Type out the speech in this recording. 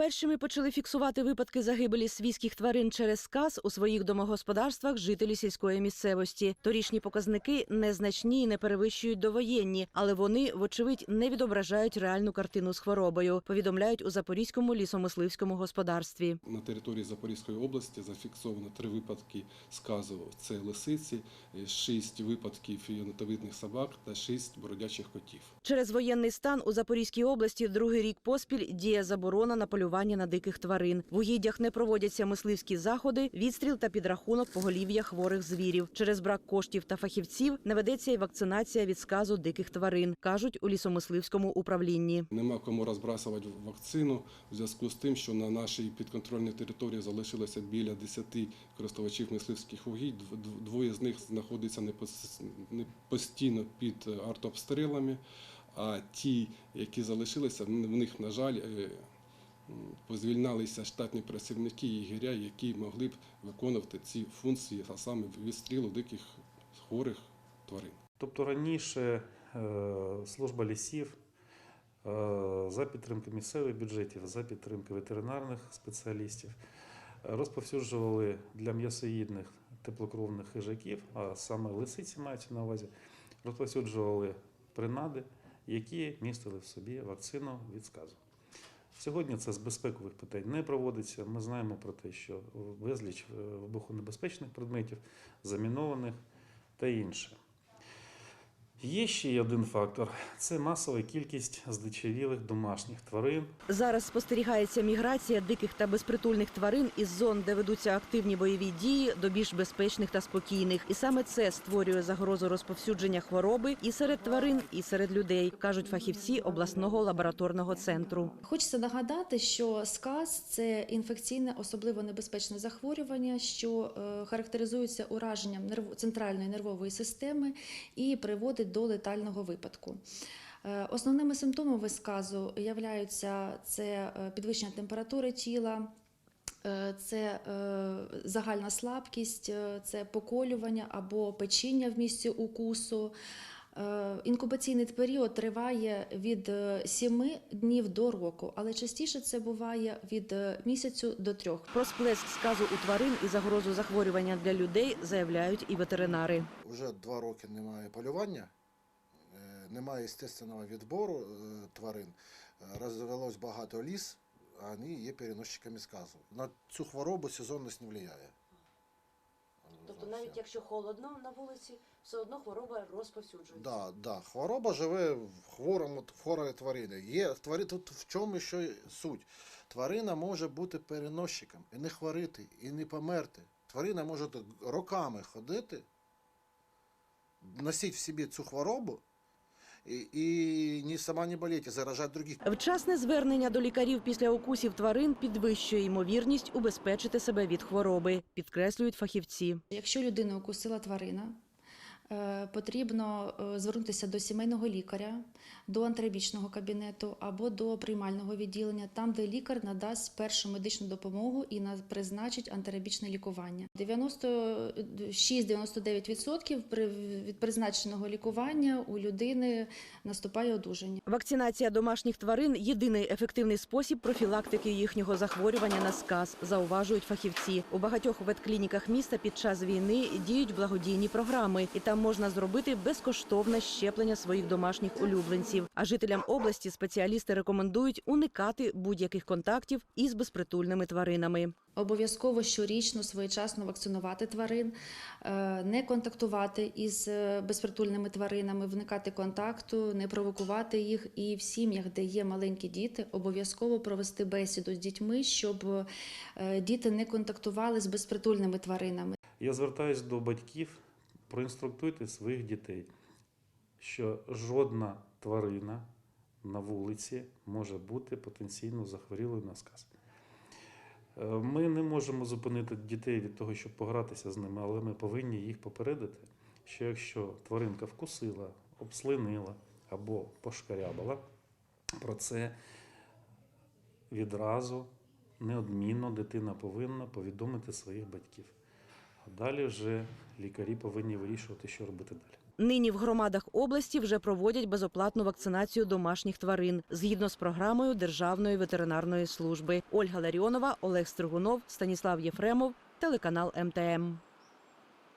Першими почали фіксувати випадки загибелі свійських тварин через сказ у своїх домогосподарствах жителі сільської місцевості. Торішні показники незначні і не перевищують довоєнні, але вони, вочевидь, не відображають реальну картину з хворобою. Повідомляють у Запорізькому лісомисливському господарстві. На території Запорізької області зафіксовано три випадки сказу це лисиці, шість випадків єнотовидних собак та шість бродячих котів. Через воєнний стан у Запорізькій області другий рік поспіль діє заборона на полювання на диких тварин. В угіддях не проводяться мисливські заходи, відстріл та підрахунок поголів'я хворих звірів. Через брак коштів та фахівців не ведеться і вакцинація від сказу диких тварин, кажуть у лісомисливському управлінні. Нема кому розбрасувати вакцину в зв'язку з тим, що на нашій підконтрольній території залишилося біля 10 користувачів мисливських угідь. Дв- дв- Двоє з них знаходяться не пос- постійно під е, артобстрілами, а ті, які залишилися, в них, на жаль, м, позвільнялися штатні працівники єгеря, які могли б виконувати ці функції, а саме відстрілу диких хворих тварин. Тобто раніше е, служба лісів е, за підтримки місцевих бюджетів, за підтримки ветеринарних спеціалістів розповсюджували для м'ясоїдних теплокровних хижаків, а саме лисиці мають на увазі, розповсюджували принади, які містили в собі вакцину від сказу. Сьогодні це з безпекових питань не проводиться. Ми знаємо про те, що безліч е, вибухонебезпечних предметів, замінованих та інше. Є ще один фактор це масова кількість здичавілих домашніх тварин. Зараз спостерігається міграція диких та безпритульних тварин із зон, де ведуться активні бойові дії, до більш безпечних та спокійних. І саме це створює загрозу розповсюдження хвороби і серед тварин, і серед людей, кажуть фахівці обласного лабораторного центру. Хочеться нагадати, що сказ це інфекційне особливо небезпечне захворювання, що е, характеризується ураженням центральної нервової системи і приводить до летального випадку. Е, Основними симптомами сказу являються це е, підвищення температури тіла. е, Це загальна слабкість, це поколювання або печіння в місці укусу. Інкубаційний період триває від е, 7 днів до року, але частіше це буває від місяцю до трьох. Про сплеск сказу у тварин і загрозу захворювання для людей заявляють і ветеринари. Уже два роки немає полювання, немає естественного відбору е, тварин. Е, Розвелось багато ліс, а вони є переносчиками сказу. На цю хворобу сезонність не впливає. Тобто навіть якщо холодно на вулиці, все одно хвороба розповсюджується. Да, да. Хвороба живе в хворому в хворої тварини. Є твари тут в чому ще суть. Тварина може бути переносчиком і не хворити, і не померти. Тварина може роками ходити, носити в собі цю хворобу і, і ні сама не боліти, і заражати других. Вчасне звернення до лікарів після укусів тварин підвищує ймовірність убезпечити себе від хвороби, підкреслюють фахівці. Якщо людина укусила тварина, потрібно е, звернутися до сімейного лікаря, до антирабічного кабінету або до приймального відділення, там, де лікар надасть першу медичну допомогу і на- призначить антирабічне лікування. 96-99% при- від призначеного лікування у людини наступає одужання. Вакцинація домашніх тварин єдиний ефективний спосіб профілактики їхнього захворювання на сказ, зауважують фахівці. У багатьох ветклініках міста під час війни діють благодійні програми, і там можна зробити безкоштовне щеплення своїх домашніх улюбленців. А жителям області спеціалісти рекомендують уникати будь-яких контактів із безпритульними тваринами. Обов'язково щорічно своєчасно вакцинувати тварин, е, не контактувати із е, безпритульними тваринами, вникати контакту, не провокувати їх. І в сім'ях, де є маленькі діти, обов'язково провести бесіду з дітьми, щоб е, діти не контактували з безпритульними тваринами. Я звертаюся до батьків, проінструктуйте своїх дітей, що жодна тварина на вулиці може бути потенційно захворілою на сказ. Е, Ми не можемо зупинити дітей від того, щоб погратися з ними, але ми повинні їх попередити, що якщо тваринка вкусила, обслинила або пошкарябала, про це відразу неодмінно дитина повинна повідомити своїх батьків. А далі вже лікарі повинні вирішувати, що робити далі. Нині в громадах області вже проводять безоплатну вакцинацію домашніх тварин згідно з програмою Державної ветеринарної служби. Ольга Ларіонова, Олег Стригунов, Станіслав Єфремов, телеканал МТМ.